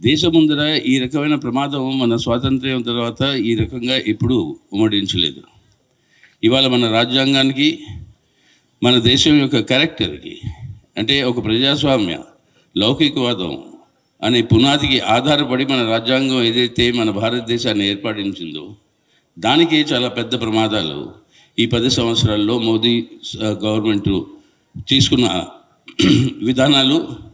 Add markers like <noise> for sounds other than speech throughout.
దేశం ముందర ఈ రకమైన ప్రమాదం మన స్వాతంత్ర్యం తర్వాత ఈ రకంగా ఎప్పుడూ ఉమ్మడించలేదు. ఇవాళ మన రాజ్యాంగానికి మన దేశం యొక్క క్యారెక్టర్కి అంటే ఒక ప్రజాస్వామ్య లౌకికవాదం అనే పునాదికి ఆధారపడి మన రాజ్యాంగం ఏదైతే మన భారతదేశాన్ని ఏర్పాటించిందో దానికి చాలా పెద్ద ప్రమాదాలు ఈ పది సంవత్సరాల్లో మోదీ గవర్నమెంట్ తీసుకున్న విధానాలు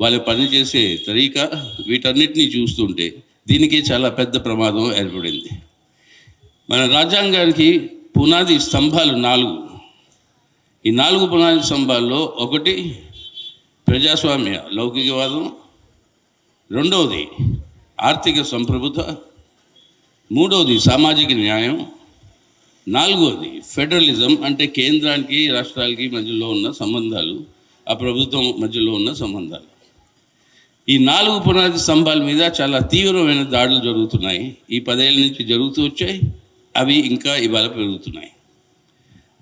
వాళ్ళు పనిచేసే తరీకా వీటన్నిటినీ చూస్తుంటే దీనికి చాలా పెద్ద ప్రమాదం ఏర్పడింది. మన రాజ్యాంగానికి పునాది స్తంభాలు నాలుగు. ఈ నాలుగు పునాది స్తంభాల్లో ఒకటి ప్రజాస్వామ్య లౌకికవాదం రెండవది ఆర్థిక సంప్రభుత మూడవది సామాజిక న్యాయం నాలుగవది ఫెడరలిజం అంటే కేంద్రానికి రాష్ట్రాలకి మధ్యలో ఉన్న సంబంధాలు ఆ ప్రభుత్వం మధ్యలో ఉన్న సంబంధాలు. ఈ నాలుగు పునాది స్తంభాల మీద చాలా తీవ్రమైన దాడులు జరుగుతున్నాయి. ఈ పదేళ్ళ నుంచి జరుగుతూ వచ్చాయి. అవి ఇంకా ఇవాళ పెరుగుతున్నాయి.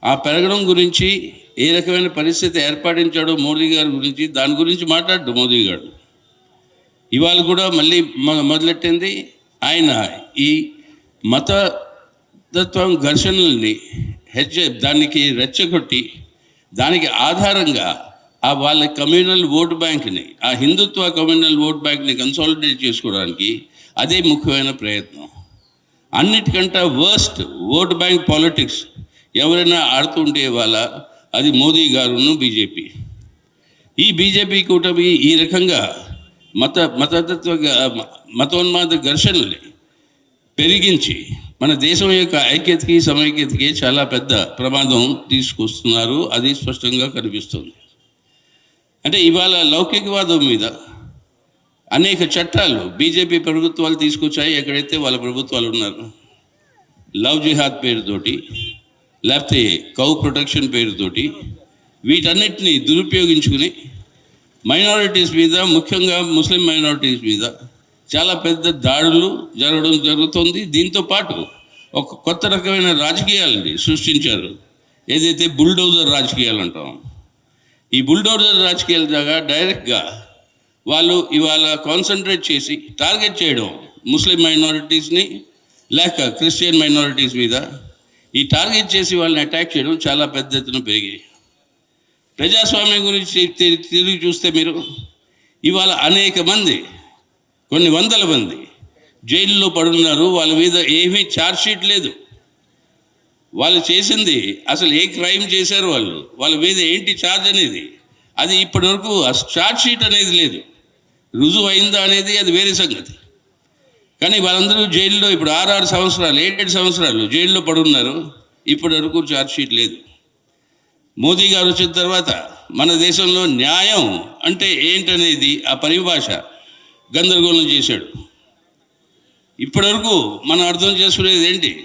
ఆ పెరగడం గురించి ఏ రకమైన పరిస్థితి ఏర్పాటించాడో మోదీ గారి గురించి దాని గురించి మాట్లాడు మోదీ గారు. ఇవాళ కూడా మళ్ళీ మొదలెట్టింది ఆయన ఈ మతతత్వం ఘర్షణల్ని హెచ్చ దానికి రెచ్చగొట్టి దానికి ఆధారంగా ఆ వాళ్ళ కమ్యూనల్ ఓట్ బ్యాంక్ని ఆ హిందుత్వ కమ్యూనల్ ఓట్ బ్యాంక్ని కన్సాలిడేట్ చేసుకోవడానికి అదే ముఖ్యమైన ప్రయత్నం. అన్నిటికంటే వర్స్ట్ ఓట్ బ్యాంక్ పాలిటిక్స్ ఎవరైనా ఆడుతుంటే వాళ్ళ అది మోదీ గారును బీజేపీ. ఈ బీజేపీ కూటమి ఈ రకంగా మత మతతత్వ మతోన్మాద ఘర్షణల్ని పెరిగించి మన దేశం యొక్క ఐక్యతకి సమైక్యతకి చాలా పెద్ద ప్రమాదం తీసుకొస్తున్నారు. అది స్పష్టంగా కనిపిస్తుంది. అంటే ఇవాళ లౌకికవాదం మీద అనేక చట్టాలు బీజేపీ ప్రభుత్వాలు తీసుకొచ్చాయి. ఎక్కడైతే వాళ్ళ ప్రభుత్వాలు ఉన్నారు లవ్ జిహాద్ పేరుతోటి లేకపోతే కౌ ప్రొటెక్షన్ పేరుతోటి వీటన్నిటిని దురుపయోగించుకుని మైనారిటీస్ మీద ముఖ్యంగా ముస్లిం మైనారిటీస్ మీద చాలా పెద్ద దాడులు జరగడం జరుగుతుంది. దీంతో పాటు ఒక కొత్త రకమైన రాజకీయాలని సృష్టించారు. ఏదైతే బుల్డోజర్ రాజకీయాలు అంటాం ఈ బుల్డోజర్ రాజకీయాల దాకా డైరెక్ట్గా వాళ్ళు ఇవాళ కాన్సన్ట్రేట్ చేసి టార్గెట్ చేయడం ముస్లిం మైనారిటీస్ని లేక క్రిస్టియన్ మైనారిటీస్ మీద ఈ టార్గెట్ చేసి వాళ్ళని అటాక్ చేయడం చాలా పెద్ద ఎత్తున పెరిగాయి ప్రజాస్వామ్యం గురించి తిరిగి చూస్తే మీరు ఇవాళ అనేక మంది కొన్ని వందల మంది జైల్లో పడున్నారు వాళ్ళ మీద ఏమీ ఛార్జ్ షీట్ లేదు. వాళ్ళు చేసింది అసలు ఏ క్రైమ్ చేశారు వాళ్ళు? వాళ్ళ మీద ఏంటి ఛార్జ్ అనేది? అది ఇప్పటివరకు వరకు ఛార్జ్ షీట్ అనేది లేదు. రుజువు అయిందా అనేది అది వేరే సంగతి. కానీ వాళ్ళందరూ జైల్లో ఇప్పుడు ఆరు సంవత్సరాలు ఏడేడు సంవత్సరాలు జైల్లో పడున్నారు. ఇప్పటి వరకు ఛార్జ్ షీట్ లేదు. మోదీ గారు వచ్చిన తర్వాత మన దేశంలో న్యాయం అంటే ఏంటనేది ఆ పరిభాష గందరగోళం చేశాడు. ఇప్పటివరకు మనం అర్థం చేసుకునేది ఏంటి?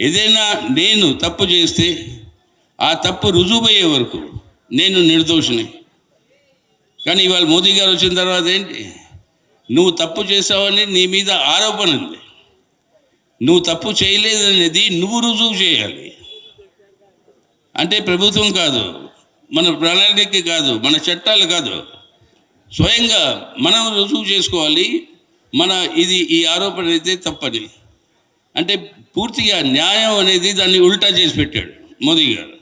ఏదైనా నేను తప్పు చేస్తే ఆ తప్పు రుజువయ్యే వరకు నేను నిర్దోషిని. కానీ ఇవాళ మోదీ గారు వచ్చిన తర్వాత ఏంటి? నువ్వు తప్పు చేసావని నీ మీద ఆరోపణ ఉంది. నువ్వు తప్పు చేయలేదనేది నువ్వు రుజువు చేయాలి. అంటే ప్రభుత్వం కాదు మన ప్రణాళిక కాదు మన చట్టాలు కాదు. స్వయంగా మనం రుజువు చేసుకోవాలి. మన ఇది ఈ ఆరోపణ అయితే తప్పని. అంటే పూర్తిగా న్యాయం అనేది దాన్ని ఉల్టా చేసి పెట్టాడు మోదీ గారు.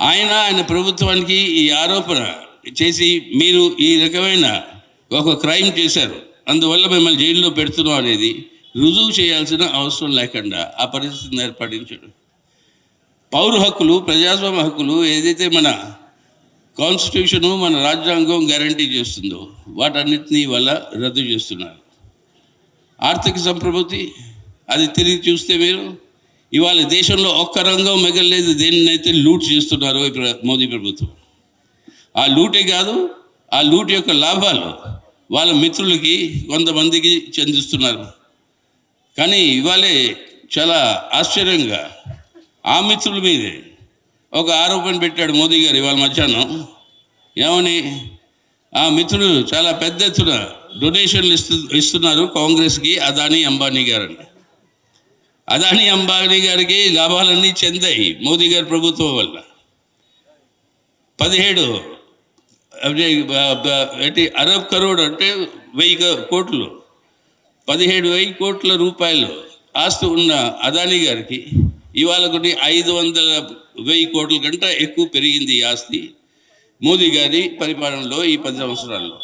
ఆయన ఆయన ప్రభుత్వానికి ఈ ఆరోపణ చేసి మీరు ఈ రకమైన ఒక క్రైమ్ చేశారు. అందువల్ల మిమ్మల్ని జైల్లో పెడుతున్నాం అనేది రుజువు చేయాల్సిన అవసరం లేకుండా ఆ పరిస్థితిని ఏర్పడించాడు. పౌర హక్కులు ప్రజాస్వామ్య హక్కులు ఏదైతే మన కాన్స్టిట్యూషను మన రాజ్యాంగం గ్యారంటీ చేస్తుందో వాటన్నిటినీ వల్ల రద్దు చేస్తున్నారు. ఆర్థిక సంప్రభుతి అది తిరిగి చూస్తే మీరు ఇవాళ దేశంలో ఒక్క రంగం మిగలలేదు దేన్నైతే లూట్ చేస్తున్నారో మోదీ ప్రభుత్వం. ఆ లూటే కాదు ఆ లూట్ యొక్క లాభాలు వాళ్ళ మిత్రులకి కొంతమందికి చెందిస్తున్నారు. కానీ ఇవాళే చాలా ఆశ్చర్యంగా ఆ మిత్రుల మీదే ఒక ఆరోపణ పెట్టాడు మోదీ గారు ఇవాళ మధ్యాహ్నం. ఏమని? ఆ మిత్రులు చాలా పెద్ద ఎత్తున డొనేషన్లు ఇస్తు ఇస్తున్నారు కాంగ్రెస్కి అదానీ అంబానీ గారని. అదానీ అంబానీ గారికి లాభాలన్నీ చెందాయి మోదీ గారి ప్రభుత్వం వల్ల. పదిహేడు ఏంటి అరబ్ కరోడ్ అంటే వెయ్యి కోట్లు. పదిహేడు వెయ్యి కోట్ల రూపాయలు ఆస్తి ఉన్న అదానీ గారికి ఇవాళ కొన్ని ఐదు వందల వెయ్యి కోట్ల కంటే ఎక్కువ పెరిగింది ఈ ఆస్తి మోదీ గారి పరిపాలనలో ఈ పది సంవత్సరాల్లో.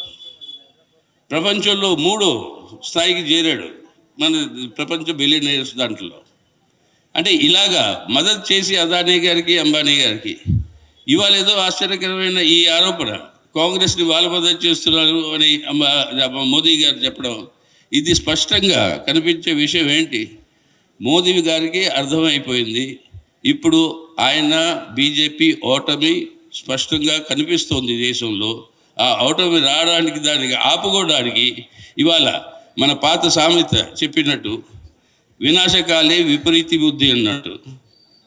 ప్రపంచంలో మూడో స్థాయికి చేరాడు. మన ప్రపంచ బిలియనర్స్ దాంట్లో. అంటే ఇలాగా మదద్ చేసి అదానీ గారికి అంబానీ గారికి ఇవాళ ఏదో ఆశ్చర్యకరమైన ఈ ఆరోపణ. కాంగ్రెస్ని వాళ్ళు మద్దతు చేస్తున్నారు అని అంబా- మోదీ గారు చెప్పడం. ఇది స్పష్టంగా కనిపించే విషయం ఏంటి? మోదీ గారికి అర్థమైపోయింది. ఇప్పుడు ఆయన బీజేపీ ఓటమి స్పష్టంగా కనిపిస్తోంది దేశంలో. ఆ ఓటమి రావడానికి దానికి ఆపుకోవడానికి ఇవాళ మన పాత సామెత చెప్పినట్టు వినాశకాలే విపరీతి బుద్ధి అన్నట్టు.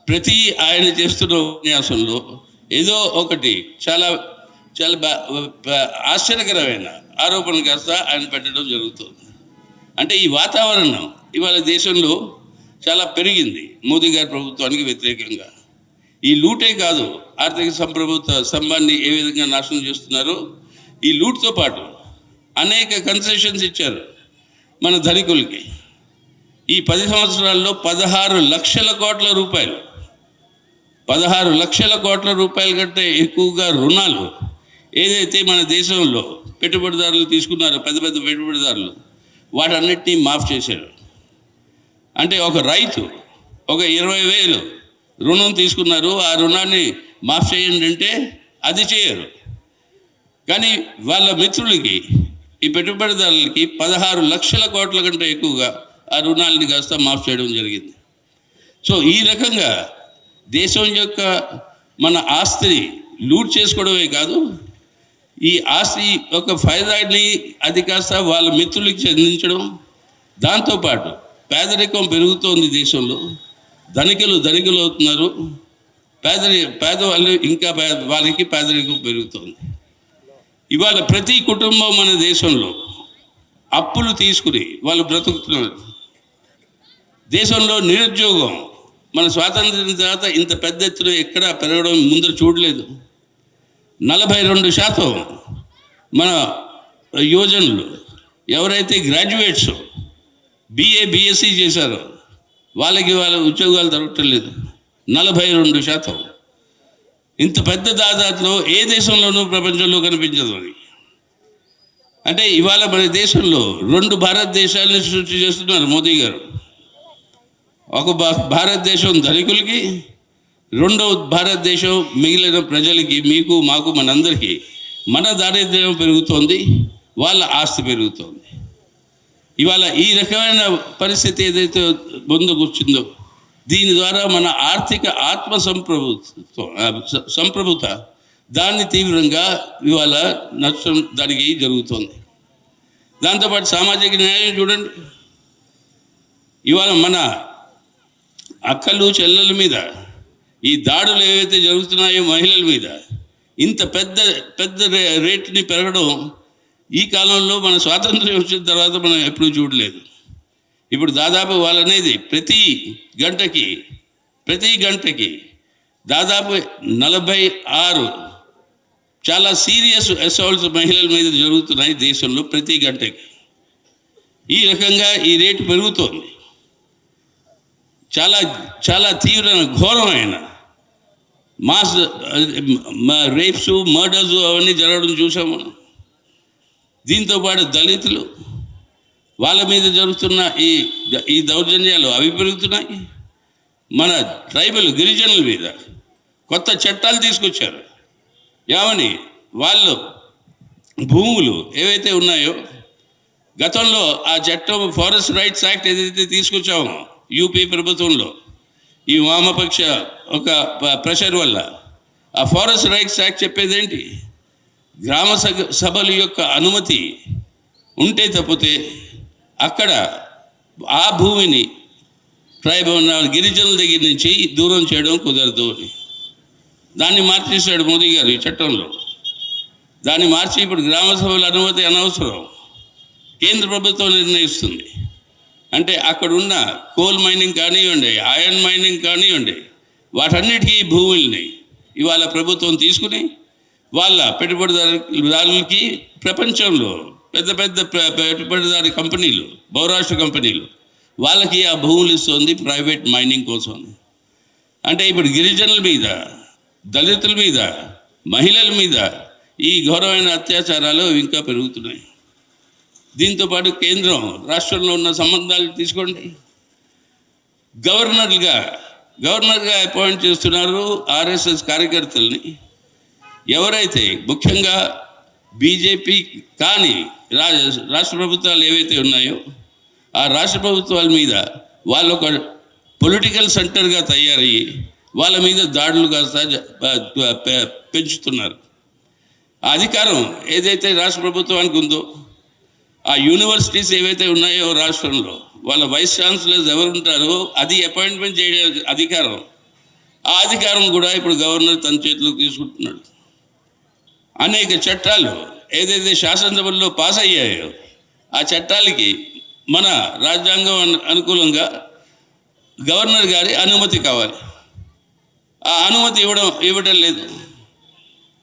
ప్రతి ఆయన చేస్తున్న ఉపన్యాసంలో ఏదో ఒకటి చాలా చాలా బా- ఆశ్చర్యకరమైన ఆరోపణ కాస్త ఆయన పెట్టడం జరుగుతుంది. అంటే ఈ వాతావరణం ఇవాళ దేశంలో చాలా పెరిగింది మోదీ గారి ప్రభుత్వానికి వ్యతిరేకంగా. ఈ లూటే కాదు ఆర్థిక సంప్రభుత్వ స్తంభాన్ని ఏ విధంగా నాశనం చేస్తున్నారో ఈ లూట్తో పాటు అనేక కన్సెషన్స్ ఇచ్చారు. మన ధనికులకి. ఈ పది సంవత్సరాల్లో పదహారు లక్షల కోట్ల రూపాయలు. పదహారు లక్షల కోట్ల రూపాయల కంటే ఎక్కువగా రుణాలు ఏదైతే మన దేశంలో పెట్టుబడిదారులు తీసుకున్నారో పెద్ద పెద్ద పెట్టుబడిదారులు వాటన్నిటినీ మాఫ్ చేశారు. అంటే ఒక రైతు ఒక ఇరవై వేలు రుణం తీసుకున్నారు ఆ రుణాన్ని మాఫ్ చేయండి అంటే అది చేయరు. కానీ వాళ్ళ మిత్రులకి ఈ పెట్టుబడిదారులకి పదహారు లక్షల కోట్ల కంటే ఎక్కువగా ఆ రుణాలని కాస్త మాఫ్ చేయడం జరిగింది. సో ఈ రకంగా దేశం యొక్క మన ఆస్తిని లూట్ చేసుకోవడమే కాదు ఈ ఆస్తి యొక్క ఫైదాన్ని అది కాస్త వాళ్ళ మిత్రులకి చెందించడం దాంతోపాటు పేదరికం పెరుగుతోంది దేశంలో. ధనికులు ధనికులు అవుతున్నారు పేదరి పేదవాళ్ళు ఇంకా పేద వాళ్ళకి పేదరికం పెరుగుతోంది. ఇవాళ ప్రతి కుటుంబం మన దేశంలో అప్పులు తీసుకుని వాళ్ళు బ్రతుకుతున్నారు. దేశంలో నిరుద్యోగం మన స్వాతంత్రం తర్వాత ఇంత పెద్ద ఎత్తున ఎక్కడా పెరగడం ముందు చూడలేదు. నలభై రెండు శాతం మన యువజనులు ఎవరైతే గ్రాడ్యుయేట్స్ బీఏ బీఎస్సీ చేశారో వాళ్ళకి వాళ్ళ ఉద్యోగాలు దొరకటం లేదు నలభై రెండు శాతం. ఇంత పెద్ద దాదాపులో ఏ దేశంలోనూ ప్రపంచంలో కనిపించదు అని అంటే ఇవాళ మన దేశంలో రెండు భారతదేశాలను సృష్టి చేస్తున్నారు మోదీ గారు. ఒక భారతదేశం ధనికులకి రెండో భారతదేశం మిగిలిన ప్రజలకి మీకు మాకు మనందరికీ మన దారిద్ర్యం పెరుగుతోంది వాళ్ళ ఆస్తి పెరుగుతోంది. ఇవాళ ఈ రకమైన పరిస్థితి ఏదైతే ముందుకు వచ్చిందో దీని ద్వారా మన ఆర్థిక ఆత్మ సంప్రభు సంప్రభుత. దాన్ని తీవ్రంగా ఇవాళ నష్టం దానికి జరుగుతోంది. దాంతోపాటు సామాజిక న్యాయం చూడండి. ఇవాళ మన అక్కలు చెల్లెల మీద ఈ దాడులు ఏవైతే జరుగుతున్నాయో మహిళల మీద ఇంత పెద్ద పెద్ద రే- రేటుని పెరగడం ఈ కాలంలో మన స్వాతంత్ర్యం వచ్చిన తర్వాత మనం ఎప్పుడూ చూడలేదు. ఇప్పుడు దాదాపు వాళ్ళనేది ప్రతి గంటకి ప్రతి గంటకి దాదాపు నలభై ఆరు చాలా సీరియస్ అసౌల్ట్స్ మహిళల మీద జరుగుతున్నాయి దేశంలో ప్రతి గంటకి. ఈ రకంగా ఈ రేటు పెరుగుతోంది. చాలా చాలా తీవ్రమైన ఘోరమైన మాస్ రేప్స్ మర్డర్స్ అవన్నీ జరగడం చూసాం మనం. దీంతో పాటు దళితులు వాళ్ళ మీద జరుగుతున్న ఈ ఈ దౌర్జన్యాలు అవి పెరుగుతున్నాయి? మన ట్రైబల్ గిరిజనుల మీద కొత్త చట్టాలు తీసుకొచ్చారు. ఏమని? వాళ్ళు భూములు ఏవైతే ఉన్నాయో గతంలో ఆ చట్టం ఫారెస్ట్ రైట్స్ యాక్ట్ ఏదైతే తీసుకొచ్చామో యూపీ ప్రభుత్వంలో ఈ వామపక్ష ఒక ప్రెషర్ వల్ల ఆ ఫారెస్ట్ రైట్స్ యాక్ట్ చెప్పేది ఏంటి గ్రామ సభ సభల యొక్క అనుమతి ఉంటే తప్పితే అక్కడ ఆ భూమిని ట్రైబ్ గిరిజనుల దగ్గర నుంచి దూరం చేయడం కుదరదు అని. దాన్ని మార్చేశాడు మోదీ గారు ఈ చట్టంలో. దాన్ని మార్చి ఇప్పుడు గ్రామ సభల అనుమతి అనవసరం. కేంద్ర ప్రభుత్వం నిర్ణయిస్తుంది. అంటే అక్కడ ఉన్న కోల్ మైనింగ్ కానివ్వండి ఐరన్ మైనింగ్ కానివ్వండి వాటన్నిటికీ భూముల్ని ఇవాళ ప్రభుత్వం తీసుకుని వాళ్ళ పెట్టుబడిదారులకి ప్రపంచంలో పెద్ద పెద్ద పెట్టుబడిదారి కంపెనీలు బహురాష్ట్ర కంపెనీలు వాళ్ళకి ఆ భూములు ఇస్తుంది ప్రైవేట్ మైనింగ్ కోసం అంటే ఇప్పుడు గిరిజనుల మీద దళితుల మీద మహిళల మీద ఈ ఘోరమైన అత్యాచారాలు ఇంకా పెరుగుతున్నాయి. దీంతోపాటు కేంద్రం రాష్ట్రంలో ఉన్న సంబంధాలు తీసుకోండి. గవర్నర్గా గవర్నర్గా అపాయింట్ చేస్తున్నారు ఆర్ఎస్ఎస్ కార్యకర్తల్ని. ఎవరైతే ముఖ్యంగా బీజేపీ కానీ రాష్ట్ర ప్రభుత్వాలు ఏవైతే ఉన్నాయో ఆ రాష్ట్ర ప్రభుత్వాల మీద వాళ్ళు ఒక పొలిటికల్ సెంటర్గా తయారయ్యి వాళ్ళ మీద దాడులు కాస్త పెంచుతున్నారు. ఆ అధికారం ఏదైతే రాష్ట్ర ప్రభుత్వానికి ఉందో ఆ యూనివర్సిటీస్ ఏవైతే ఉన్నాయో రాష్ట్రంలో వాళ్ళ వైస్ ఛాన్సలర్స్ ఎవరు ఉంటారో అది అపాయింట్మెంట్ చేయడే అధికారం. ఆ అధికారం కూడా ఇప్పుడు గవర్నర్ తన చేతిలోకి తీసుకుంటున్నాడు. అనేక చట్టాలు ఏదైతే శాసనసభల్లో పాస్ అయ్యాయో ఆ చట్టాలకి మన రాజ్యాంగం అను- అనుకూలంగా గవర్నర్ గారి అనుమతి కావాలి. ఆ అనుమతి ఇవ్వడం ఇవ్వడం లేదు.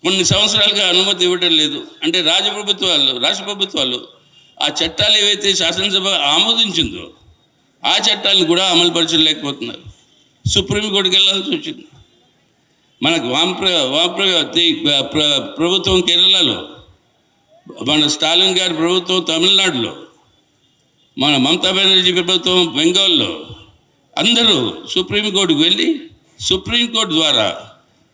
కొన్ని సంవత్సరాలుగా అనుమతి ఇవ్వడం లేదు. అంటే రాజప్రభుత్వాలు రాష్ట్ర ప్రభుత్వాలు ఆ చట్టాలు ఏవైతే శాసనసభ ఆమోదించిందో ఆ చట్టాలను కూడా అమలుపరచలేకపోతున్నారు. సుప్రీంకోర్టుకి వెళ్ళాల్సి వచ్చింది. మనకు వామప్ర వామప్ర ప్రభుత్వం కేరళలో మన స్టాలిన్ గారి ప్రభుత్వం తమిళనాడులో మన మమతా బెనర్జీ ప్రభుత్వం బెంగాల్లో అందరూ సుప్రీంకోర్టుకు వెళ్ళి సుప్రీంకోర్టు ద్వారా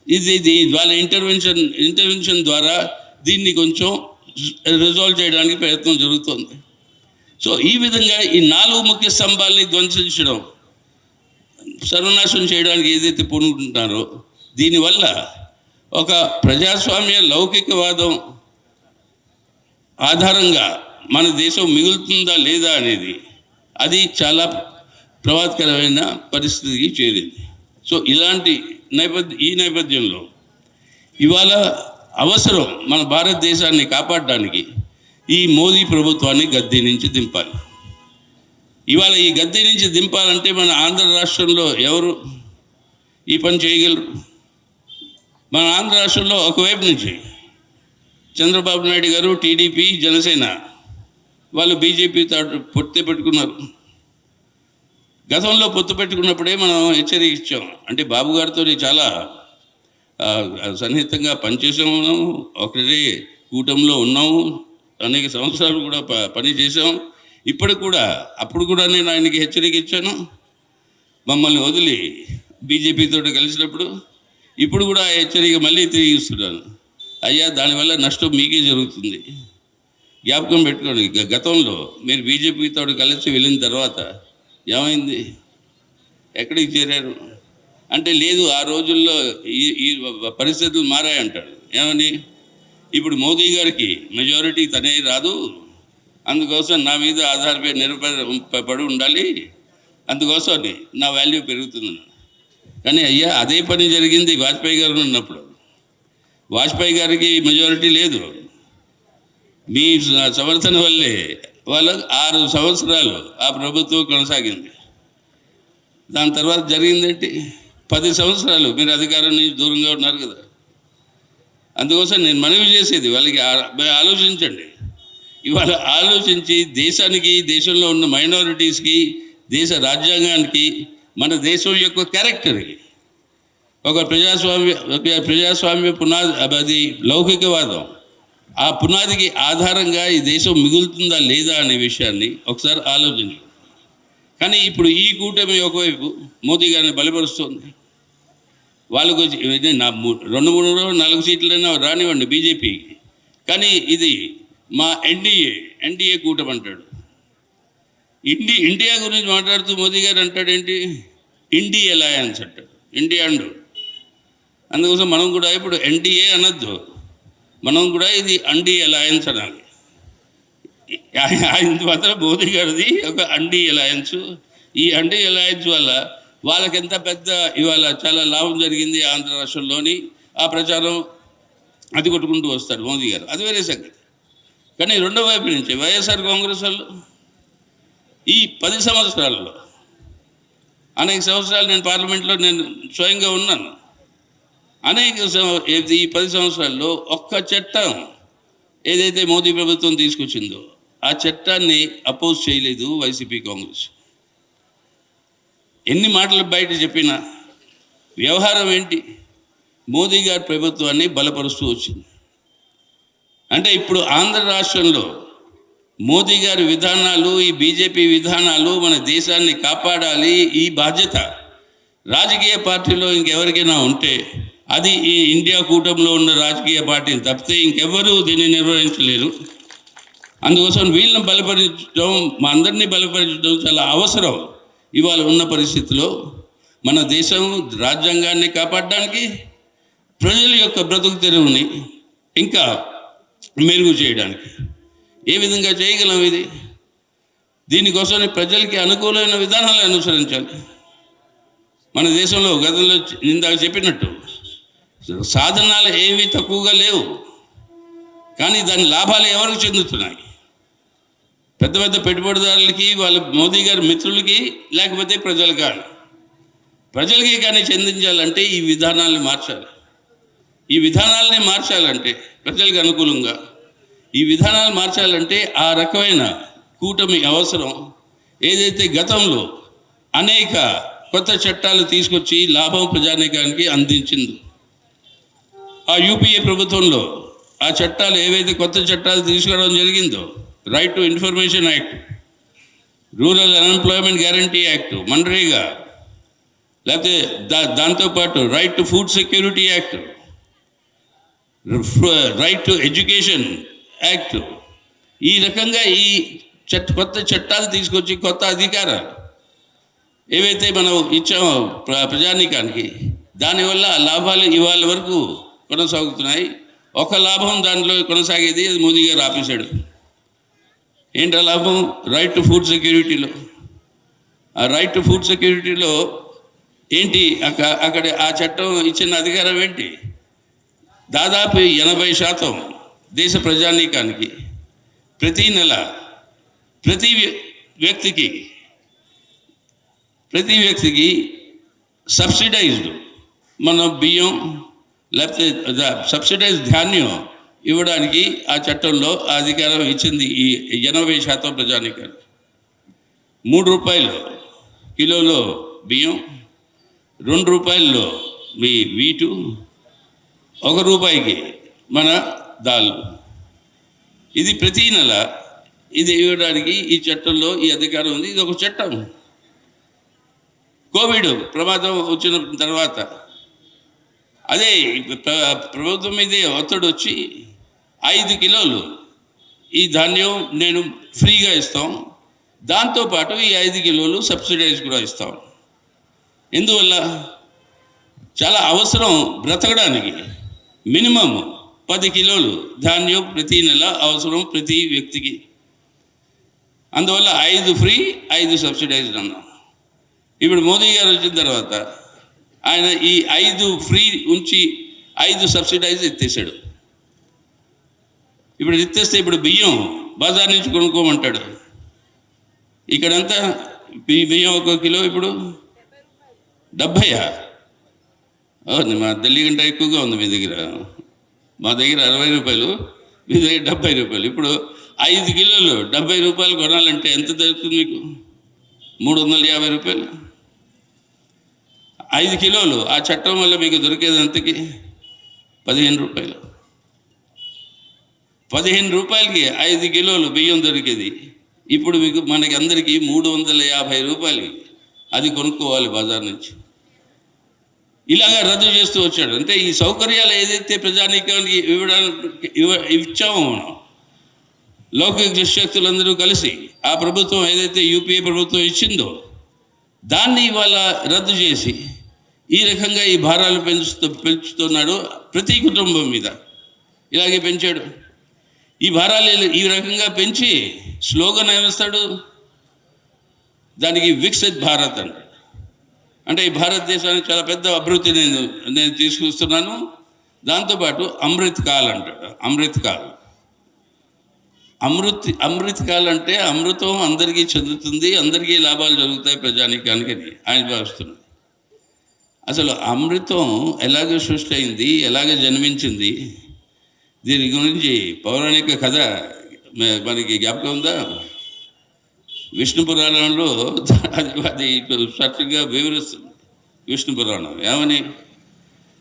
ఇది దీని ద్వారా ఇంటర్వెన్షన్ ఇంటర్వెన్షన్ ద్వారా దీన్ని కొంచెం రిజాల్వ్ చేయడానికి ప్రయత్నం జరుగుతుంది. సో ఈ విధంగా ఈ నాలుగు ముఖ్య స్తంభాలని ధ్వంసించడం సర్వనాశనం చేయడానికి ఏదైతే పూనుకుంటున్నారో దీనివల్ల ఒక ప్రజాస్వామ్య లౌకికవాదం ఆధారంగా మన దేశం మిగులుతుందా లేదా అనేది అది చాలా ప్రమాదకరమైన పరిస్థితికి చేరింది. సో ఇలాంటి నేపథ్య ఈ నేపథ్యంలో ఇవాళ అవసరం మన భారతదేశాన్ని కాపాడడానికి ఈ మోదీ ప్రభుత్వాన్ని గద్దె నుంచి దింపాలి. ఇవాళ ఈ గద్దె నుంచి దింపాలంటే మన ఆంధ్ర రాష్ట్రంలో ఎవరు ఈ పని చేయగలరు? మన ఆంధ్ర రాష్ట్రంలో ఒకవైపు నుంచి చంద్రబాబు నాయుడు గారు టీడీపీ జనసేన వాళ్ళు బీజేపీతో పొత్తు పెట్టుకున్నారు. గతంలో పొత్తు పెట్టుకున్నప్పుడే మనం హెచ్చరిక ఇచ్చాం అంటే బాబు గారితో చాలా సన్నిహితంగా పనిచేసాము ఒకటి కూటమిలో ఉన్నాము అనేక సంవత్సరాలు కూడా ప పని చేసాం ఇప్పుడు కూడా అప్పుడు కూడా నేను ఆయనకి హెచ్చరిక ఇచ్చాను. మమ్మల్ని వదిలి బీజేపీతో కలిసినప్పుడు ఇప్పుడు కూడా ఆ హెచ్చరిక మళ్ళీ తిరిగి ఇస్తున్నాను. అయ్యా దానివల్ల నష్టం మీకే జరుగుతుంది. జ్ఞాపకం పెట్టుకోండి గతంలో మీరు బీజేపీతో కలిసి వెళ్ళిన తర్వాత ఏమైంది? ఎక్కడికి చేరారు? అంటే లేదు ఆ రోజుల్లో ఈ ఈ పరిస్థితులు మారాయంటాడు ఏమని? ఇప్పుడు మోదీ గారికి మెజారిటీ తనే రాదు. అందుకోసం నా మీద ఆధారపై నిర్భరపడి ఉండాలి. అందుకోసం నా వాల్యూ పెరుగుతుంది కానీ అయ్యా అదే పని జరిగింది వాజ్పేయి గారు ఉన్నప్పుడు. వాజ్పేయి గారికి మెజారిటీ లేదు. మీ సమర్థన వల్లే వాళ్ళ ఆరు సంవత్సరాలు ఆ ప్రభుత్వం కొనసాగింది. దాని తర్వాత జరిగిందేంటి పది సంవత్సరాలు మీరు అధికారం నుంచి దూరంగా ఉన్నారు కదా. అందుకోసం నేను మనవి చేసేది వాళ్ళకి ఆలోచించండి. ఇవాళ ఆలోచించి దేశానికి దేశంలో ఉన్న మైనారిటీస్కి దేశ రాజ్యాంగానికి మన దేశం యొక్క క్యారెక్టర్కి ఒక ప్రజాస్వామ్య ఒక ప్రజాస్వామ్య పునాది అది లౌకికవాదం. ఆ పునాదికి ఆధారంగా ఈ దేశం మిగులుతుందా లేదా అనే విషయాన్ని ఒకసారి ఆలోచించు. కానీ ఇప్పుడు ఈ కూటమి ఒకవైపు మోదీ గారిని బలపరుస్తుంది. వాళ్ళకు వచ్చి- నా రెండు మూడు నాలుగు సీట్లైనా రానివ్వండి బీజేపీకి. కానీ ఇది మా ఎన్డీఏ ఎన్డీఏ కూటమి అంటాడు. ఇండి ఇండియా గురించి మాట్లాడుతూ మోదీ గారు అంటాడేంటి? ఇండి అలయన్స్ అంటాడు. ఇండియా అండు అందుకోసం మనం కూడా ఇప్పుడు ఎన్డీఏ అనొద్దు. మనం కూడా ఇది అండి అలయన్స్ అనాలి. ఆయన మాత్రం మోదీ గారిది ఒక అండీ అలయన్స్ ఈ అండీ అలయన్స్ వల్ల వాళ్ళకి ఎంత పెద్ద ఇవాళ చాలా లాభం జరిగింది ఆంధ్ర రాష్ట్రంలోని. ఆ ప్రచారం అది కొట్టుకుంటూ వస్తారు మోదీ గారు. అది వేరే సంగతి. కానీ రెండో వైపు నుంచి వైఎస్ఆర్ కాంగ్రెస్ వాళ్ళు ఈ పది సంవత్సరాలలో అనేక సంవత్సరాలు నేను పార్లమెంట్లో నేను స్వయంగా ఉన్నాను. అనేక ఈ పది సంవత్సరాల్లో ఒక్క చట్టం ఏదైతే మోదీ ప్రభుత్వం తీసుకొచ్చిందో ఆ చట్టాన్ని అపోజ్ చేయలేదు వైసీపీ కాంగ్రెస్. ఎన్ని మాటలు బయట చెప్పినా వ్యవహారం ఏంటి? మోదీ గారి ప్రభుత్వాన్ని బలపరుస్తూ వచ్చింది. అంటే ఇప్పుడు ఆంధ్ర రాష్ట్రంలో మోదీ గారి విధానాలు ఈ బీజేపీ విధానాలు మన దేశాన్ని కాపాడాలి ఈ బాధ్యత. రాజకీయ పార్టీలో ఇంకెవరికైనా ఉంటే అది ఈ ఇండియా కూటమిలో ఉన్న రాజకీయ పార్టీలు తప్పితే ఇంకెవ్వరూ దీన్ని నిర్వహించలేరు. అందుకోసం వీళ్ళని బలపరించడం మా అందరినీ బలపరచడం చాలా అవసరం. ఇవాళ ఉన్న పరిస్థితిలో మన దేశం రాజ్యాంగాన్ని కాపాడడానికి ప్రజల యొక్క బ్రతుకు తెరువుని ఇంకా మెరుగు చేయడానికి. ఏ విధంగా చేయగలం ఇది? దీనికోసం ప్రజలకి అనుకూలమైన విధానాలు అనుసరించాలి. మన దేశంలో గతంలో ఇందాక చెప్పినట్టు సాధనాలు ఏవి తక్కువగా లేవు. కానీ దాని లాభాలు ఎవరికి చెందుతున్నాయి? పెద్ద పెద్ద పెట్టుబడిదారులకి వాళ్ళ మోదీ గారి మిత్రులకి లేకపోతే ప్రజలు కానీ ప్రజలకి కానీ చెందించాలంటే ఈ విధానాల్ని మార్చాలి. ఈ విధానాలని మార్చాలంటే ప్రజలకు అనుకూలంగా ఈ విధానాలు మార్చాలంటే ఆ రకమైన కూటమి అవసరం. ఏదైతే గతంలో అనేక కొత్త చట్టాలు తీసుకొచ్చి లాభం ప్రజానీకానికి అందించింది ఆ యూపీఏ ప్రభుత్వంలో ఆ చట్టాలు ఏవైతే కొత్త చట్టాలు తీసుకురావడం జరిగిందో right to information act rural unemployment guarantee act MNREGA లేకపోతే దా దాంతోపాటు right to food security act right to education act ఈ రకంగా ఈ చట్ కొత్త చట్టాలు తీసుకొచ్చి కొత్త అధికారాలు ఏవైతే మనం ఇచ్చామో ప్ర ప్రజానీకానికి దానివల్ల లాభాలు ఇవాళ వరకు కొనసాగుతున్నాయి. ఒక లాభం దాంట్లో కొనసాగేది అది మోదీ గారు ఆపేశాడు. ఏంటి లాభం? రైట్ టు ఫుడ్ సెక్యూరిటీలో ఆ రైట్ టు ఫుడ్ సెక్యూరిటీలో ఏంటి? అక్క అక్కడ ఆ చట్టం ఇచ్చిన అధికారం ఏంటి? దాదాపు ఎనభై శాతం దేశ ప్రజానీకానికి ప్రతి నెల ప్రతి వ్య- వ్యక్తికి ప్రతి వ్యక్తికి సబ్సిడైజ్డ్ మన బియ్యం లేకపోతే సబ్సిడైజ్ ధాన్యం ఇవ్వడానికి ఆ చట్టంలో ఆ అధికారం ఇచ్చింది ఈ ఎనభై శాతం ప్రజానీకానికి మూడు రూపాయలు కిలోలో బియ్యం రెండు రూపాయల్లో మీ వీటు ఒక రూపాయికి మన దాళ్ళు ఇది ప్రతి నెల ఇది ఇవ్వడానికి ఈ చట్టంలో ఈ అధికారం ఉంది. ఇది ఒక చట్టం. కోవిడ్ ప్రమాదం వచ్చిన తర్వాత అదే ప్ర- ప్రభుత్వం మీదే ఒత్తిడి వచ్చి ఐదు కిలోలు ఈ ధాన్యం నేను ఫ్రీగా ఇస్తాం. దాంతోపాటు ఈ ఐదు కిలోలు సబ్సిడైజ్ కూడా ఇస్తాం. ఎందువల్ల? చాలా అవసరం బ్రతకడానికి. మినిమం పది కిలోలు ధాన్యం ప్రతి నెల అవసరం ప్రతి వ్యక్తికి. అందువల్ల ఐదు ఫ్రీ ఐదు సబ్సిడైజ్డ్ అన్నాం. ఇప్పుడు మోదీ గారు వచ్చిన తర్వాత ఆయన ఈ ఐదు ఫ్రీ ఉంచి ఐదు సబ్సిడైజ్ ఎత్తేసాడు ఇప్పుడు ఎత్తేస్తే ఇప్పుడు బియ్యం బజార్ నుంచి కొనుక్కోమంటాడు. ఇక్కడంతా బియ్యం ఒక కిలో ఇప్పుడు డెబ్భైయా ఓ, మా ఢిల్లీ కంటే ఎక్కువగా ఉంది మీ దగ్గర. మా దగ్గర అరవై రూపాయలు మీ దగ్గర డెబ్బై రూపాయలు. ఇప్పుడు ఐదు కిలోలు డెబ్బై రూపాయలు కొనాలంటే ఎంత దొరుకుతుంది మీకు? మూడు వందల యాభై రూపాయలు. ఐదు కిలోలు. ఆ చట్టం వల్ల మీకు దొరికేది అంతకి పదిహేను రూపాయలు. పదిహేను రూపాయలకి ఐదు కిలోలు బియ్యం దొరికేది. ఇప్పుడు మీకు మనకి అందరికీ మూడు వందల యాభై రూపాయలు. అది కొనుక్కోవాలి బజార్ నుంచి. ఇలాగా రద్దు చేస్తూ వచ్చాడు. అంటే ఈ సౌకర్యాలు ఏదైతే ప్రజానీకానికి ఇవ్వడానికి ఇవ్వ ఇచ్చామో మనం లౌకిక శక్తులందరూ కలిసి ఆ ప్రభుత్వం ఏదైతే యూపీఏ ప్రభుత్వం ఇచ్చిందో దాన్ని ఇవాళ రద్దు చేసి ఈ రకంగా ఈ భారాలు పెంచుతూ పెంచుతున్నాడు ప్రతి కుటుంబం మీద. ఇలాగే పెంచాడు. ఈ భారాలు ఈ రకంగా పెంచి స్లోగన్ ఏమిస్తాడు? దానికి వికసిత్ భారత్ అంటాడు అంటే ఈ భారతదేశానికి చాలా పెద్ద అభివృద్ధి నేను నేను తీసుకొస్తున్నాను. దాంతోపాటు అమృత్ కాల్ అంటాడు అమృత్ కాల్. అమృత్ అమృత్ కాల్ అంటే అమృతం అందరికీ చెందుతుంది అందరికీ లాభాలు జరుగుతాయి ప్రజానికానికి అని ఆయన భావిస్తున్నాడు అసలు అమృతం ఎలాగ సృష్టి అయింది? ఎలాగ జన్మించింది? దీని గురించి పౌరాణిక కథ మనకి జ్ఞాపకం ఉందా? విష్ణు పురాణంలో అది స్పష్టంగా వివరిస్తుంది. విష్ణు పురాణం ఏమని?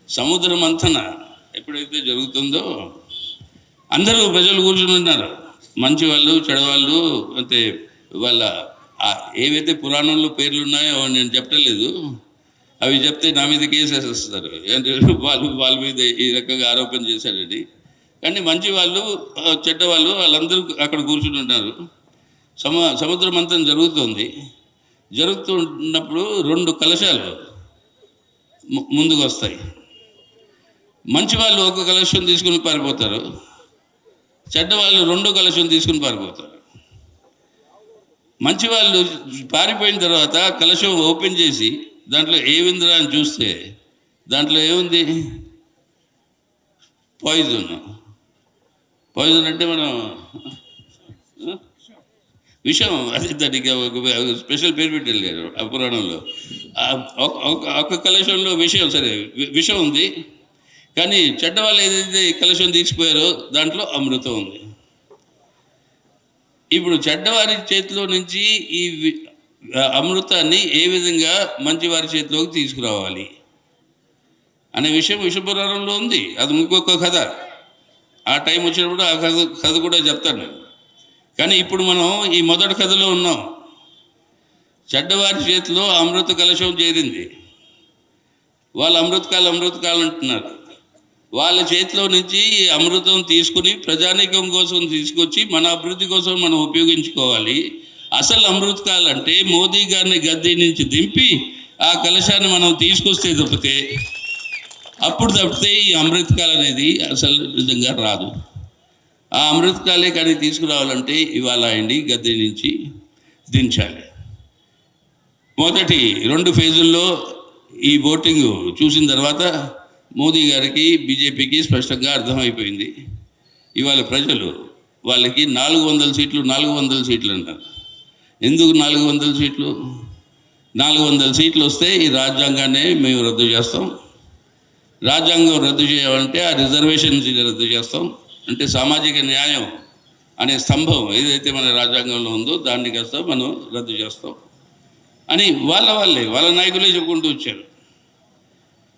సముద్ర మంథన ఎప్పుడైతే జరుగుతుందో అందరూ ప్రజలు కూర్చుని ఉన్నారు. మంచి వాళ్ళు చెడవాళ్ళు అంటే వాళ్ళ ఏవైతే పురాణంలో పేర్లు ఉన్నాయో నేను చెప్పలేదు అవి చెప్తే నా మీద కేసెస్ వస్తారు. ఏంటి <laughs> వాళ్ళు వాళ్ళ మీద ఈ రకంగా ఆరోపణ చేశారని కానీ మంచి వాళ్ళు చెడ్డ వాళ్ళు వాళ్ళందరూ అక్కడ కూర్చుని ఉన్నారు. సమ సముద్ర మంథనం జరుగుతుంది. జరుగుతున్నప్పుడు రెండు కలశాలు ముందుకు వస్తాయి మంచి వాళ్ళు ఒక కలశం తీసుకుని పారిపోతారు. చెడ్డ వాళ్ళు రెండు కలశం తీసుకుని పారిపోతారు. మంచి వాళ్ళు పారిపోయిన తర్వాత కలశం ఓపెన్ చేసి దాంట్లో ఏమిందిరా అని చూస్తే దాంట్లో ఏముంది? పాయిజన్ పాయిజన్ అంటే మనం విషయం అది దానికి ఒక స్పెషల్ పేరు పెట్టారు ఆ పురాణంలో. ఒక- కలశంలో విషయం సరే వి- విషం ఉంది. కానీ చెడ్డ వాళ్ళు ఏదైతే కలశం తీసుకుపోయారో దాంట్లో అమృతం ఉంది. ఇప్పుడు చెడ్డవారి చేతిలో నుంచి ఈ అమృతాన్ని ఏ విధంగా మంచివారి చేతిలోకి తీసుకురావాలి అనే విషయం విషపురాణంలో ఉంది. అది ఇంకొక కథ. ఆ టైం వచ్చినప్పుడు ఆ కథ కథ కూడా చెప్తాను కానీ ఇప్పుడు మనం ఈ మొదటి కథలో ఉన్నాం. చెడ్డవారి చేతిలో అమృత కలశం చేరింది. వాళ్ళు అమృతకాలు అమృతకాలు అంటున్నారు. వాళ్ళ చేతిలో నుంచి ఈ అమృతం తీసుకుని ప్రజానీకం కోసం తీసుకొచ్చి మన అభివృద్ధి కోసం మనం ఉపయోగించుకోవాలి. అసలు అమృతకాలు అంటే మోదీ గారిని గద్దె నుంచి దింపి ఆ కలశాన్ని మనం తీసుకొస్తే తప్పితే అప్పుడు తప్పితే ఈ అమృతకాలు అనేది అసలు నిజంగా రాదు. ఆ అమృతకాలే కానీ తీసుకురావాలంటే ఇవాళ అండి గద్దె నుంచి దించాలి. మొదటి రెండు ఫేజుల్లో ఈ ఓటింగ్ చూసిన తర్వాత మోదీ గారికి బీజేపీకి స్పష్టంగా అర్థమైపోయింది. ఇవాళ ప్రజలు వాళ్ళకి నాలుగు వందల సీట్లు నాలుగు వందల సీట్లు అంటారు ఎందుకు నాలుగు వందల సీట్లు? నాలుగు వందల సీట్లు వస్తే ఈ రాజ్యాంగాన్ని మేము రద్దు చేస్తాం. రాజ్యాంగం రద్దు చేయాలంటే ఆ రిజర్వేషన్స్ రద్దు చేస్తాం. అంటే సామాజిక న్యాయం అనే స్తంభం ఏదైతే మన రాజ్యాంగంలో ఉందో దాన్ని కాస్త మనం రద్దు చేస్తాం. అని వాళ్ళ వాళ్ళే వాళ్ళ నాయకులే చెప్పుకుంటూ వచ్చారు.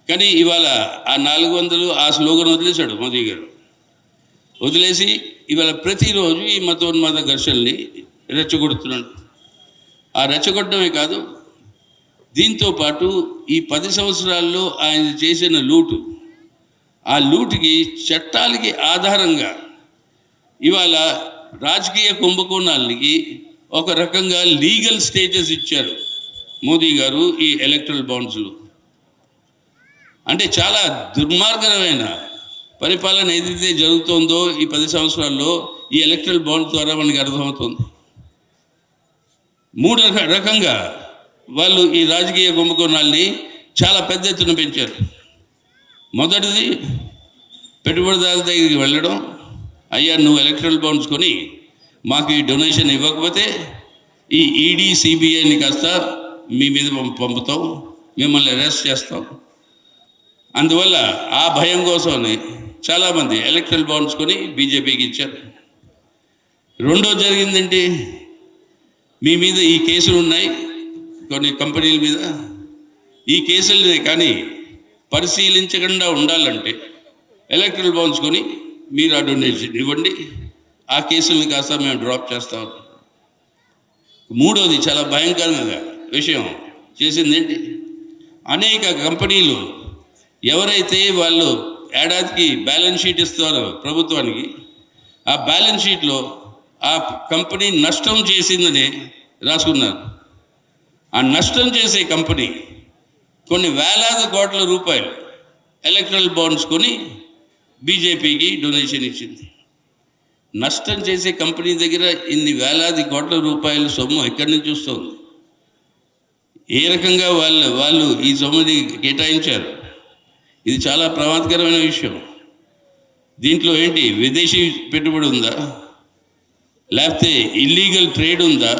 కానీ ఇవాళ ఆ నాలుగు వందలు ఆ స్లోగన్ వదిలేశాడు మోదీ గారు. వదిలేసి ఇవాళ ప్రతిరోజు ఈ మతోన్మాద ఘర్షణని రెచ్చగొడుతున్నాడు. ఆ రెచ్చగొట్టడమే కాదు దీంతో పాటు ఈ పది సంవత్సరాల్లో ఆయన చేసిన లూటు ఆ లూటుకి చట్టాలకి ఆధారంగా ఇవాళ రాజకీయ కుంభకోణాలకి ఒక రకంగా లీగల్ స్టేటస్ ఇచ్చారు మోదీ గారు ఈ ఎలక్ట్రల్ బాండ్స్లో. అంటే చాలా దుర్మార్గమైన పరిపాలన ఏదైతే జరుగుతోందో ఈ పది సంవత్సరాల్లో ఈ ఎలక్ట్రల్ బాండ్ ద్వారా మనకి అర్థమవుతుంది. మూడు రకంగా వాళ్ళు ఈ రాజకీయ కుంభకోణాల్ని చాలా పెద్ద ఎత్తున పెంచారు. మొదటిది పెట్టుబడిదారుల దగ్గరికి వెళ్ళడం. అయ్యా నువ్వు ఎలక్ట్రల్ బాండ్స్ కొని మాకు ఈ డొనేషన్ ఇవ్వకపోతే ఈ ఈడీ సిబిఐని కాస్త మీ మీద పంపుతాం. మిమ్మల్ని అరెస్ట్ చేస్తాం. అందువల్ల ఆ భయం కోసమని చాలామంది ఎలక్ట్రల్ బాండ్స్ కొని బీజేపీకి ఇచ్చారు. రెండో జరిగిందేంటి మీ మీద ఈ కేసులు ఉన్నాయి కొన్ని కంపెనీల మీద. ఈ కేసుల్ని కానీ పరిశీలించకుండా ఉండాలంటే ఎలక్ట్రల్ బాండ్స్ కొని మీరు ఆ డొనేషన్ ఇవ్వండి. ఆ కేసుల్ని కాస్త మేము డ్రాప్ చేస్తాం. మూడోది చాలా భయంకరంగా విషయం చేసింది ఏంటి? అనేక కంపెనీలు ఎవరైతే వాళ్ళు ఏడాదికి బ్యాలెన్స్ షీట్ ఇస్తారో ప్రభుత్వానికి ఆ బ్యాలెన్స్ షీట్లో ఆ కంపెనీ నష్టం చేసిందని రాసుకున్నారు. ఆ నష్టం చేసే కంపెనీ కొన్ని వేలాది కోట్ల రూపాయలు ఎలక్ట్రల్ బాండ్స్ కొని బీజేపీకి డొనేషన్ ఇచ్చింది. నష్టం చేసే కంపెనీ దగ్గర ఇన్ని వేలాది కోట్ల రూపాయల సొమ్ము ఎక్కడి నుంచి వస్తుంది? ఏ రకంగా వాళ్ళు వాళ్ళు ఈ సొమ్ముని కేటాయించారు? ఇది చాలా ప్రమాదకరమైన విషయం. దీంట్లో ఏంటి? విదేశీ పెట్టుబడి ఉందా? లేకపోతే ఇల్లీగల్ ట్రేడ్ ఉందా?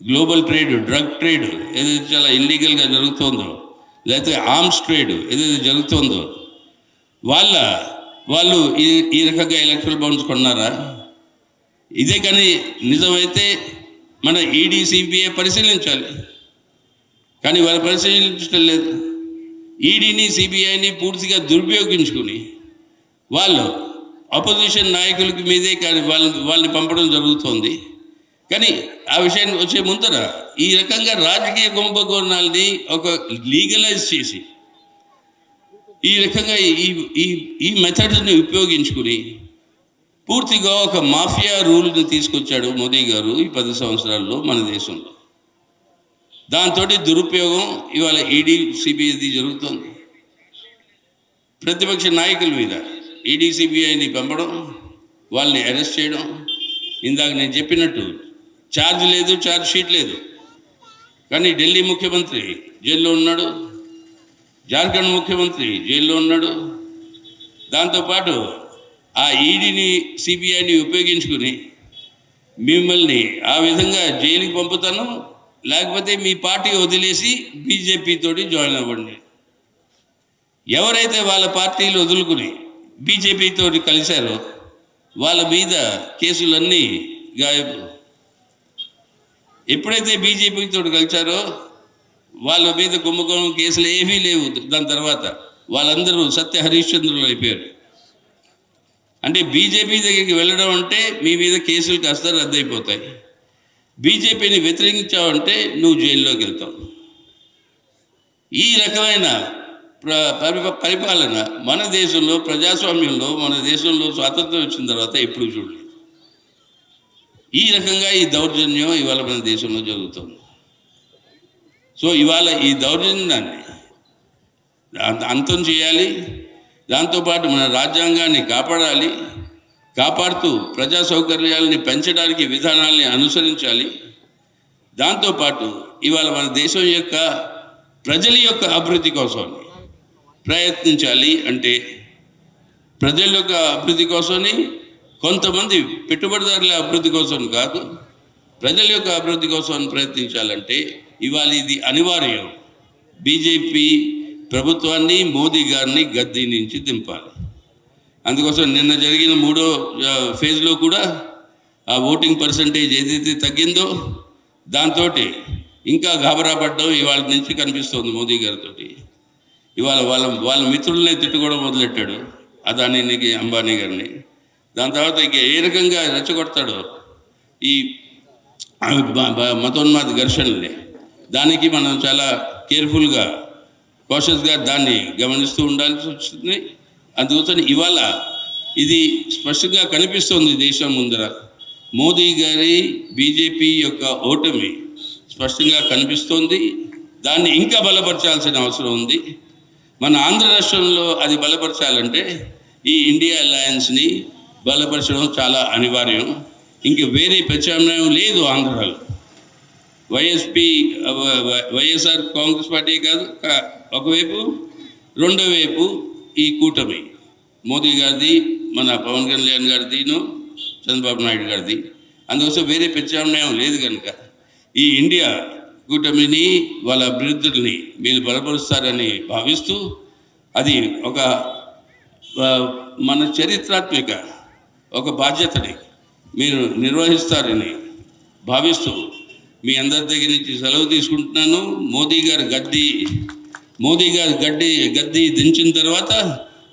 గ్లోబల్ ట్రేడ్ డ్రగ్ ట్రేడ్ ఏదైతే చాలా ఇల్లీగల్గా జరుగుతుందో లేకపోతే ఆర్మ్స్ ట్రేడ్ ఏదైతే జరుగుతుందో వాళ్ళ వాళ్ళు ఈ ఈ రకంగా ఎలక్ట్రల్ బాండ్స్ కొన్నారా? ఇదే కానీ నిజమైతే మన ఈడీ సిబిఐ పరిశీలించాలి. కానీ వాళ్ళు పరిశీలించడం లేదు. ఈడీని సిబిఐని పూర్తిగా దుర్వినియోగించుకుని వాళ్ళు అపోజిషన్ నాయకులకి మీదే కానీ వాళ్ళని వాళ్ళని పంపడం జరుగుతోంది. కానీ ఆ విషయాన్ని వచ్చే ముందర ఈ రకంగా రాజకీయ కుంభకోణాలని ఒక లీగలైజ్ చేసి ఈ రకంగా ఈ ఈ ఈ మెథడ్ని ఉపయోగించుకుని పూర్తిగా ఒక మాఫియా రూల్ని తీసుకొచ్చాడు మోదీ గారు ఈ పది సంవత్సరాల్లో మన దేశంలో. దాంతో దురుపయోగం ఇవాళ ఈడీ సిబిఐది జరుగుతోంది. ప్రతిపక్ష నాయకుల మీద. ఈడీసీబీఐని పంపడం వాళ్ళని అరెస్ట్ చేయడం. ఇందాక నేను చెప్పినట్టు ఛార్జ్ లేదు ఛార్జ్ షీట్ లేదు. కానీ ఢిల్లీ ముఖ్యమంత్రి జైల్లో ఉన్నాడు. జార్ఖండ్ ముఖ్యమంత్రి జైల్లో ఉన్నాడు. దాంతోపాటు ఆ ఈడీని సిబిఐని ఉపయోగించుకుని మిమ్మల్ని ఆ విధంగా జైలుకి పంపుతాను. లేకపోతే మీ పార్టీ వదిలేసి బీజేపీతో జాయిన్ అవ్వండి. ఎవరైతే వాళ్ళ పార్టీలు వదులుకుని బీజేపీతో కలిశారు. వాళ్ళ మీద కేసులన్నీ గాయం ఎప్పుడైతే బీజేపీతో కలిశారో వాళ్ళ మీద కుంభకోణం కేసులు ఏమీ లేవు దాని తర్వాత. వాళ్ళందరూ సత్య హరిశ్చంద్రులు అయిపోయారు. అంటే బీజేపీ దగ్గరికి వెళ్ళడం అంటే మీ మీద కేసులు కాస్త రద్దయిపోతాయి. బీజేపీని వ్యతిరేకించావంటే నువ్వు జైల్లోకి వెళ్తావు. ఈ రకమైన పరిపాలన మన దేశంలో ప్రజాస్వామ్యంలో మన దేశంలో స్వాతంత్రం వచ్చిన తర్వాత ఎప్పుడు చూడలేదు. ఈ రకంగా ఈ దౌర్జన్యం ఇవాళ మన దేశంలో జరుగుతుంది. సో ఇవాళ ఈ దౌర్జన్యాన్ని అంత- అంతం చేయాలి. దాంతోపాటు మన రాజ్యాంగాన్ని కాపాడాలి. కాపాడుతూ ప్రజా సౌకర్యాలని పెంచడానికి విధానాల్ని అనుసరించాలి. దాంతోపాటు ఇవాళ మన దేశం యొక్క ప్రజల యొక్క అభివృద్ధి కోసం ప్రయత్నించాలి అంటే ప్రజల యొక్క అభివృద్ధి కోసమని కొంతమంది పెట్టుబడిదారుల అభివృద్ధి కోసం కాదు ప్రజల యొక్క అభివృద్ధి కోసం ప్రయత్నించాలంటే ఇవాళ ఇది అనివార్యం. బీజేపీ ప్రభుత్వాన్ని మోదీ గారిని గద్దీ నుంచి దింపాలి. అందుకోసం నిన్న జరిగిన మూడో ఫేజ్లో కూడా ఆ ఓటింగ్ పర్సంటేజ్ ఏదైతే తగ్గిందో దాంతో ఇంకా గాబరా పడ్డం ఇవాళ నుంచి కనిపిస్తుంది మోదీ గారితో ఇవాళ వాళ్ళ వాళ్ళ మిత్రులనే తిట్టుకోవడం మొదలెట్టాడు. అదానీకి అంబానీ గారిని. దాని తర్వాత ఇక ఏ రకంగా రెచ్చగొడతాడు ఈ ఆ మతోన్మాద ఘర్షణల్ని. దానికి మనం చాలా కేర్ఫుల్గా కాషస్గా దాన్ని గమనిస్తూ ఉండాల్సి వచ్చింది. అందుకోసం ఇవాళ ఇది స్పష్టంగా కనిపిస్తోంది దేశం ముందర. మోదీ గారి బీజేపీ యొక్క ఓటమి స్పష్టంగా కనిపిస్తోంది. దాన్ని ఇంకా బలపరచాల్సిన అవసరం ఉంది. మన ఆంధ్ర రాష్ట్రంలో అది బలపరచాలంటే ఈ ఇండియా అలయన్స్ని బలపరచడం చాలా అనివార్యం. ఇంక వేరే ప్రత్యామ్నాయం లేదు ఆంధ్రాలో. వైఎస్పి వైఎస్ఆర్ కాంగ్రెస్ పార్టీ కాదు ఒకవైపు రెండో వైపు ఈ కూటమి. మోదీ గారిది మన పవన్ కళ్యాణ్ గారిదిను చంద్రబాబు నాయుడు గారిది. అందుకోసం వేరే ప్రత్యామ్నాయం లేదు కనుక. ఈ ఇండియా కూటమిని వాళ్ళ అభివృద్ధుల్ని మీరు బలపరుస్తారని భావిస్తూ అది ఒక మన చరిత్రాత్మక ఒక బాధ్యతని మీరు నిర్వహిస్తారని భావిస్తూ మీ అందరి దగ్గర నుంచి సెలవు తీసుకుంటున్నాను. మోదీ గారు గడ్డి మోదీ గారు గడ్డి గడ్డి దించిన తర్వాత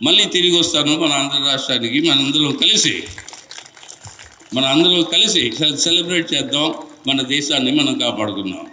మళ్ళీ తిరిగి వస్తాను మన ఆంధ్ర రాష్ట్రానికి. మనందరం కలిసి మన అందరం కలిసి సెలబ్రేట్ చేద్దాం. మన దేశాన్ని మనం కాపాడుకుందాం.